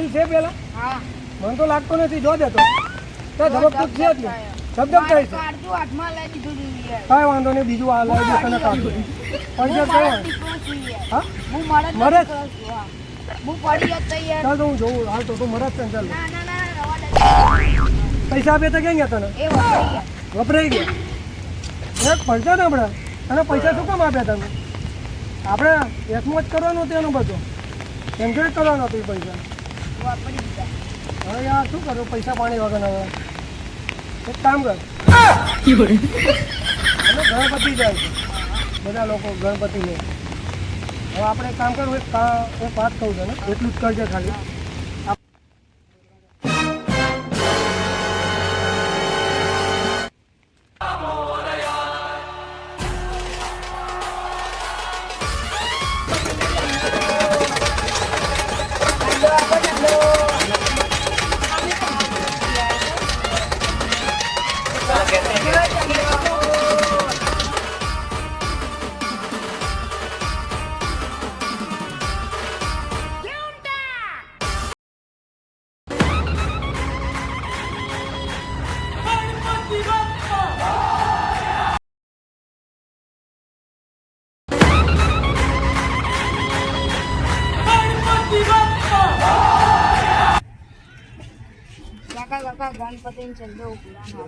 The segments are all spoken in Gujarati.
દિલ છે પેલા? મને તો લાગતો નથી જો દેતો તો. છે જ ધબધબ થાય. મારે છે. કાંઈ વાંધો નહીં બીજું આ લાવી દે તને કાઢું પૈસા હું મારા કયો દીકરો છું યાર. હા? હું મારા જ મરે જ? દીકરો છું, હા. હું પડી જતો યાર ચાલ તો હું જોઉં. હાલ તો તું ચાલ રવા દે. પૈસા આપે તો ક્યાં ગયા તને? વપરાઈ ગયા. એક પડતા ને આપણે અને પૈસા શું કામ આપ્યા તમે આપણે એકમાં જ કરવાનું હતું એનું બધું. એમ કરવાનું હતું પૈસા. હવે યાર શું કરું? પૈસા પાણી વગર હવે. એક કામ કર. અને ગણપતિ જાય છે. બધા લોકો ગણપતિને હવે આપણે કામ કરવું એક એક વાત કહું છું ને એટલું જ કરજે ખાલી. કાકા ગણપતિને ચંદો ઉકળાનો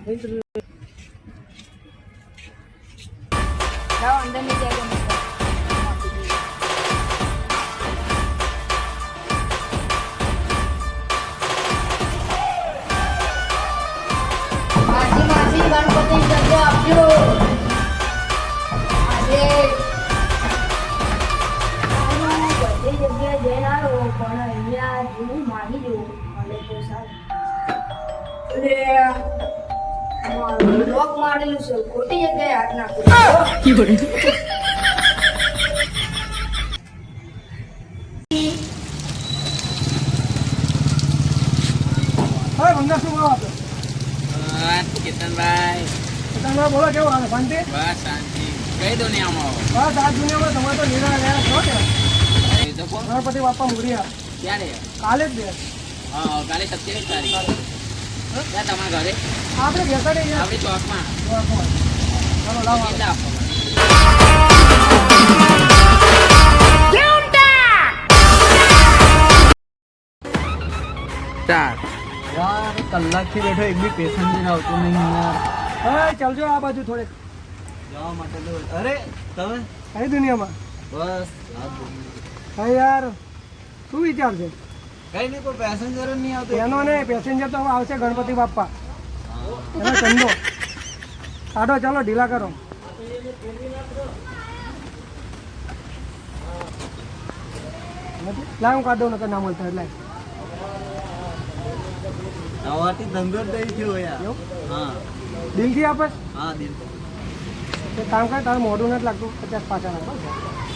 અંદરની મારેલું છે. ખોટી જગ્યાએ હાથ બસ, કેતનભાઈ. તમે બોલો કેવું હાલે? શાંતિ? બસ શાંતિ. કઈ દુનિયામાં બસ આ દુનિયામાં તમે તો નિરા રહ્યા છો કોણ? ગણપતિ બાપા મુરિયા ક્યારે? કાલે જ બે. હા કાલે સત્યાવીસ તારીખ. તમારા ઘરે. આપણે બેસાડી ગયા ચોકમાં. ચાલો લાવો ચાર. યાર કલાકથી બેઠો એક બી પેસેન્જર આવતો નહીં યાર. ચાલજો આ બાજુ થોડેક. જવા માટે અરે તમે? કઈ દુનિયામાં? બસ. હા યાર. શું વિચાર છે? કઈ નહીં કોઈ પેસેન્જર જ નહીં આવતો. એનો ને પેસેન્જર તો આવશે ગણપતિ બાપા એનો ચંદો કાઢો ચાલો ઢીલા કરો. લાવ હું કાઢ નકર ના મળતા એટલે. ધંધો યાર. હા. દિલથી આપે? હા દિલ કામ કરે તારે મોઢું નથી લાગતું. પચાસ પાછા રાખો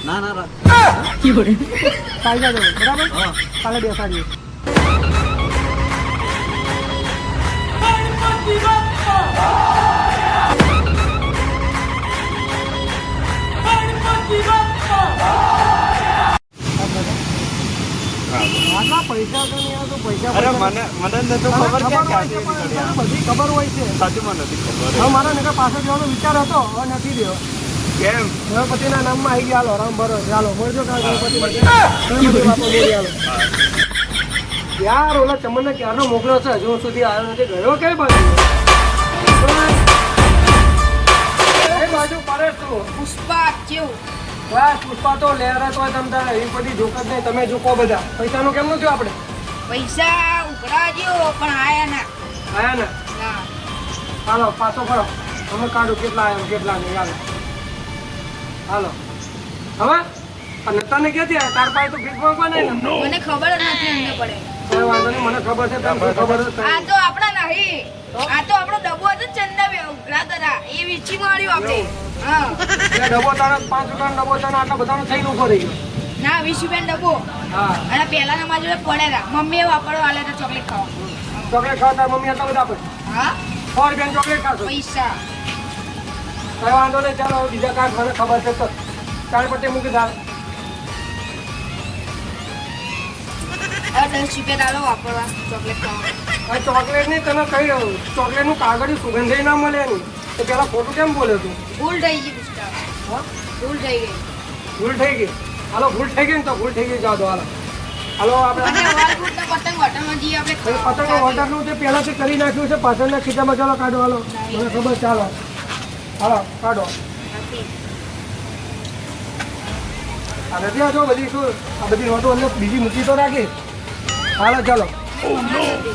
ના ના રાખ કાઢી જાજો બરાબર? હા. કાલે બેસાડીએ. આટલા પૈસા તો નહીં આવતો પૈસા અરે પૈસા- મને મને નતો ખબર બધી ખબર હોય છે. સાચું મને નથી ખબર. હવે મારા નગર પાસે જવાનો વિચાર હતો હવે નથી રહ્યો. કેમ? ગણપતિના નામમાં આવી ગયા હાલો રામ ભરો ચાલો મળજો ગણપતિ યાર ઓલા ચમનને ક્યારનો મોકલો છે? હજુ સુધી આવ્યો નથી. ગયો કઈ બાજુ? બાજુ પડે તું? પુષ્પા કેવું? બસ પુષ્પા તો લહેરા તો તમ એ બધી જોક જ નહીં. તમે જોકો બધા. પૈસાનું કેમનું થયું આપણે પૈસા ઉઘરા ગયો પણ આયા ના. આયા ના? હાલો પાછો ફરો. અમે કાઢો કેટલા આવ્યા કેટલા નહીં. હાલો. હાલો. હવે? અને તને ક્યાંથી આવ્યા? તાર પાસે તો ભીખ માંગવા નહીં ને? મને ખબર જ નથી એમને પડે. કોઈ વાંધો નહીં મને ખબર છે તને ખબર છે આ તો આપણા નહીં. આ તો આપણો ડબ્બો હતો ને ચંદા બે ઉઘરા એ વીછી માર્યો આપણે. હા. ડબ્બો તારા પાંચ રૂપિયા ડબ્બો તને આટલા બધાનો થઈને ઊભો રહી ગયો. ના વીસ બેન ડબ્બો. હા. અને પહેલાના મારા જોડે પડેલા મમ્મી મમ્મીએ વાપરવા આલે તો ચોકલેટ ખાવા. ચોકલેટ ખાવા તાર મમ્મી આટલા બધા આપે હા? સો રૂપિયાની ચોકલેટ ખાશો. પૈસા. કઈ વાંધો નહીં ચાલો બીજા કાંઈ મને ખબર છે તો ચાર પટ્ટી મૂકી દાલ ચોકલેટ ખાવા. આ ચોકલેટની તને કહી રહ્યું? ચોકલેટનું કાગળ સુગંધે ના મળે એની. તો પેલા ખોટું કેમ બોલ્યો તું? ભૂલ થઈ ગઈ હા? ભૂલ થઈ ગઈ. ભૂલ થઈ ગઈ? હાલો ભૂલ થઈ ગઈ ને તો ભૂલ થઈ ગઈ જાઓ હાલો. આપણે પતંગ જે પહેલાથી કરી નાખ્યું છે પાછળના ખીચામાં ચાલો કાઢો હાલો. મને ખબર ચાલો. હાલો કાઢો. આ નથી આ જો બધી શું? આ બધી નોટો અંદર બીજી મૂકી તો રાખી હાલો ચાલો.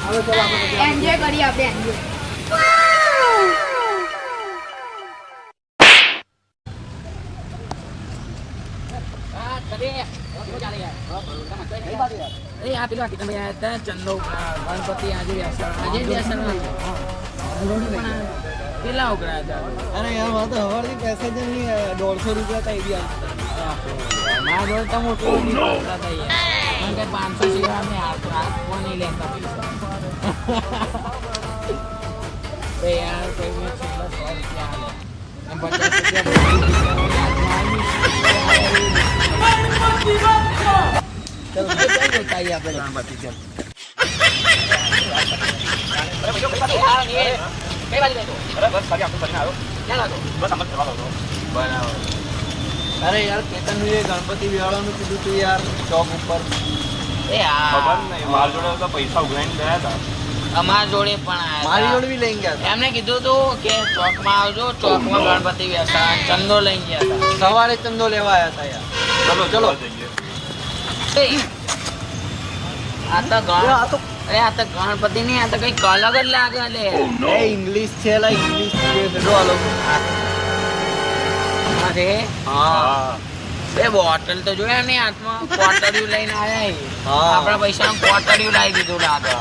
હાલો ચાલો. એન્જોય કરીએ આપણે એન્જોય આ પેલા તમે આયા હતા ચંદો ગણપતિ આજે આજે કેટલા ઉઘરાયા હતા? અરે યાર મારે તો હવારથી પેસેન્જરની દોઢસો રૂપિયા થઈ ગયા. મારા જોડે તો મોટું નહીં પડતા હતા કે પાંચસો સિવાય અમે આપવા નહીં લેતા પૈસા. યાર કોઈ મેં છેલ્લા સો રૂપિયા આલે. અને પચાસ રૂપિયા ચલો ક્યાં અરે યાર કેતન એ ગણપતિ બિહાડવાનું કીધું તું યાર ચોક ઉપર. એ હા ખબર નહીં મારા જોડે તો પૈસા ઉઘરાઈને ગયા હતા. અમારા જોડે પણ મારી. જોડે બી લઈ ગયા એમને કીધું હતું કે ચોકમાં આવજો ચોકમાં ગણપતિ બેસા ચંદો લઈ ગયા હતા. સવારે ચંદો લેવા આવ્યા હતા યાર. ચલો ચલો. આ તો આ તો અરે આ તો ગણપતિ નહીં આ તો કંઈક અલગ જ લાગે લે. એ ઇંગ્લિશ છે લા ઇંગ્લિશ છે જો આલો અરે હા. બે બોટલ તો જોયા ને હાથમાં? કોટરિયું લઈને આયા એ. આપણા પૈસા કોટરિયું લાવી દીધું લાગે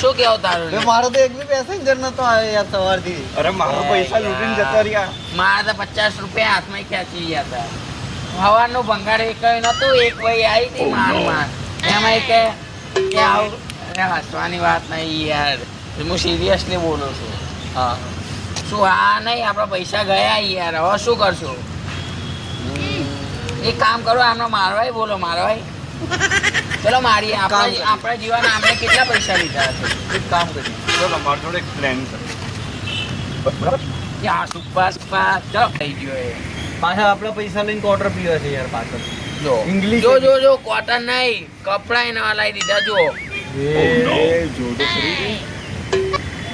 શું કેવો તારું મારો તો એક બી પેસેન્જર નતો આવ્યો યાર સવારથી. અરે મારો પૈસા લૂટીને જતા રહ્યા. મારા તો પચાસ રૂપિયા હાથમાં ખેંચી ગયા હતા હવાનું ભંગાર એક નતું એક ભાઈ આવી હતી માર માર. એમાં કે કે આવું અરે હસવાની વાત નહીં યાર. હું સિરિયસલી બોલું છું. હા. શું હા નહીં આપણા પૈસા ગયા યાર. હવે શું કરશું? એક કામ કરો આમનો મારવાય બોલો મારવાય. ચલો મારીએ. આપણે આપણા જીવન આમને કેટલા પૈસા લીધા છે? એક કામ કરીએ. ચલો મારો જોડે એક પ્લાન છે. યા સુપા સુપા ચલો. થઈ ગયો એ. પાછા આપણા પૈસા લઈને ક્વાર્ટર પીવા છે યાર પાછળ. જો. ઇંગ્લિશ જો જો જો ક્વાર્ટર નહીં. કપડા એના લાવી દીધા જો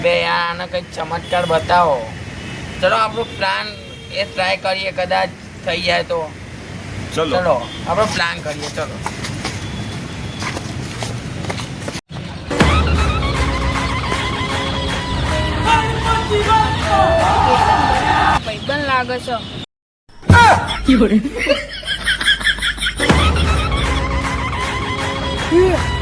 બે યાર આને કંઈક ચમત્કાર બતાવો. ચલો આપણો પ્લાન એ ટ્રાય કરીએ કદાચ થઈ જાય તો. ચલો. ચલો આપણો પ્લાન કરીએ ચલો. લાગે છે.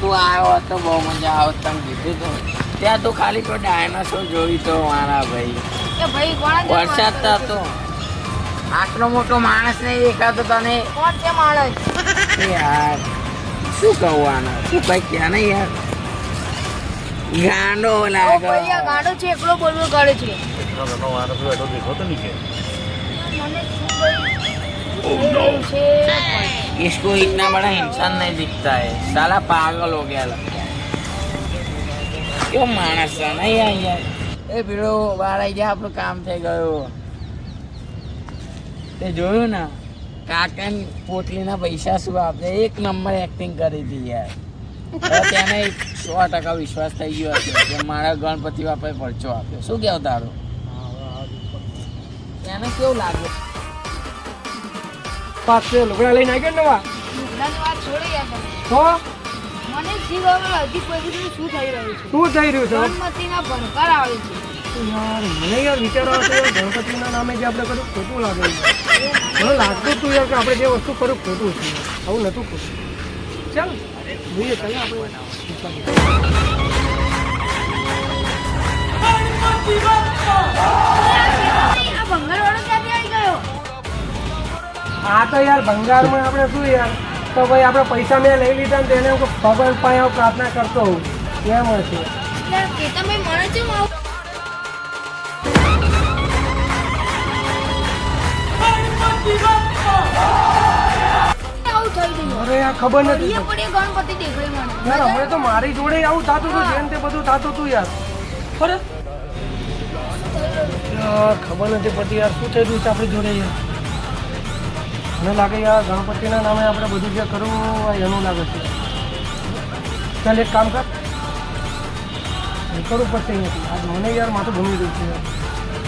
તું આવ્યો તો બહુ મજા આવત તમે કીધું તો. ત્યાં તો ખાલી તો ડાયનાસોર જોયું તો મારા ભાઈ. વરસાદ તો હતો. આટલો મોટો માણસ નહીં દેખાતો તને કોણ છે માણસ એ યાર શું કહું આના શું કઈ ક્યાં નહીં યાર ગાંડો ઓ ભાઈ આ લાગે ગાડો છે એકલો બોલવું કરે છે મને શું ભાઈ છે इसको इतना बड़ा इंसान नहीं दिखता है साला पागल हो गया लगता है क्यों मानस છે નહીં આ યાર એ પીળો બહાર આવી જાય આપણું કામ થઈ ગયું તે જોયું ને? કાકા પોટલીના પૈસા શું આપે? એક નંબર એક્ટિંગ કરી હતી યાર. તેને સો ટકા વિશ્વાસ થઈ ગયો હતો કે મારા ગણપતિ બાપાએ પરચો આપ્યો. શું કેવું તારું? એને કેવું લાગે પાસે લુગડા લઈને આવી ગયો નવા? લુગડાની વાત છોડી યાર તો મને શી હવે હજી કોઈ શું થઈ રહ્યું છે? શું થઈ રહ્યું છે? ગણપતિના ભણકાર આવે છે. યાર, મને યાર વિચાર આવે છે, ગણપતિના નામે જે આપણે કર્યું, ખોટું લાગે. મને લાગતું તું યાર કે આપણે જે વસ્તુ કર્યું, ખોટું છે. આવું નતું ખોટું. ચાલ, જોઈએ, ચાલે આપણે આ તો યાર ભંગારમાં આપણે શું યાર? તો ભાઈ આપણે પૈસા મેં લઈ લીધા ને તેને હું ભગવાન પાસે પ્રાર્થના કરતો હોઉં. કેમ હશે? કેતનભાઈ મને કેમ આવું ગયું. અરે આ ખબર નથી પડીએ પડીએ ગણપતિ દેખાય મને. યાર હમણાં તો મારી જોડે આવું થતું હતું જેમ તે બધું થતું હતું યાર. અરે યાર ખબર નથી પડતી યાર શું થઈ રહ્યું છે આપણી જોડે યાર? મને લાગે યાર ગણપતિના નામે આપણે બધું જે કરવું એનું લાગે છે. ચાલ એક કામ કર. કરવું પડશે અહીંયાથી. આજ મને યાર માથું ભૂમી રહ્યું છે યાર.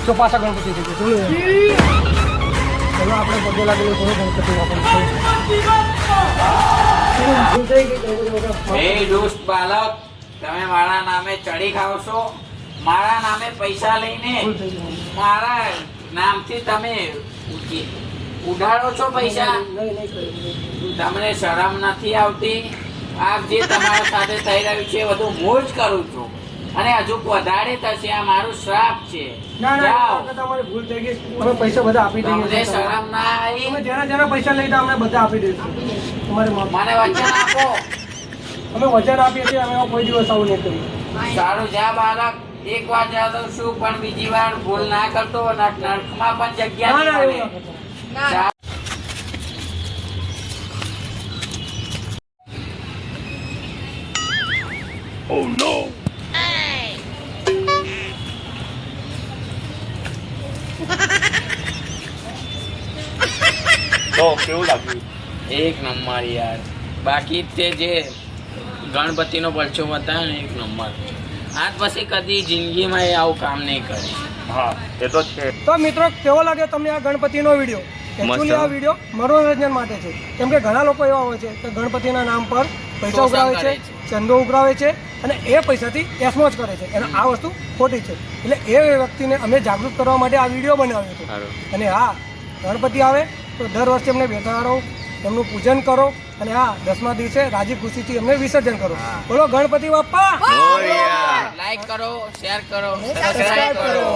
તો પાછા ગણપતિ થઈ ગયા ચલો ચલો આપણે પગે લાગેલું થોડું ગણપતિ વાપરવું તમે મારા નામે ચડી ખાવ છો. મારા નામે પૈસા લઈને મારા નામથી તમે ઉડાડો છો પૈસા? તમને શરમ નથી આવતી? આ જે તમારા સાથે થઈ રહ્યું છે બધું હું જ કરું છું. અને હજુ વધારે થશે આ મારું શ્રાપ છે. ના ના આ ભૂલ થઈ ગઈ અમે પૈસા બધા આપી દઈએ તમને શરમ ના આવી? અમે જેના જેના પૈસા લઈ અમે બધા આપી દઈશું તમારી મને વચન આપો. અમે વચન આપીએ છીએ અમે કોઈ દિવસ આવું નહીં કર્યું સારું જા બાળક. એક વાર જાતો છું પણ બીજી વાર ભૂલ ના કરતો નર્કમાં પણ જગ્યા ના મળે. ના. કરતા. તો કેવું લાગ્યું? એક નંબર યાર. બાકી તે જે ગણપતિનો પરચો બતાવ્યો ને એક નંબર. આજ પછી કદી જિંદગીમાં એ આવું કામ નહીં કરે. હા એ તો છે. તો મિત્રો કેવો લાગે તમને આ ગણપતિનો વીડિયો? એકચ્યુઅલી આ વીડિયો મનોરંજન માટે છે. કેમ કે ઘણા લોકો એવા હોય છે કે ગણપતિના નામ પર પૈસા ઉઘરાવે છે ચંદો ઉઘરાવે છે અને એ પૈસાથી એસમોજ કરે છે. અને આ વસ્તુ ખોટી છે. એટલે એ વ્યક્તિને અમે જાગૃત કરવા માટે આ વીડિયો બનાવ્યો હતો. અને હા ગણપતિ આવે તો દર વર્ષે એમને બેસાડો એમનું પૂજન કરો અને હા દસમા દિવસે રાજી ખુશીથી એમને વિસર્જન કરો. બોલો ગણપતિ બાપા લાઈક કરો શેર કરો સબસ્ક્રાઇબ કરો.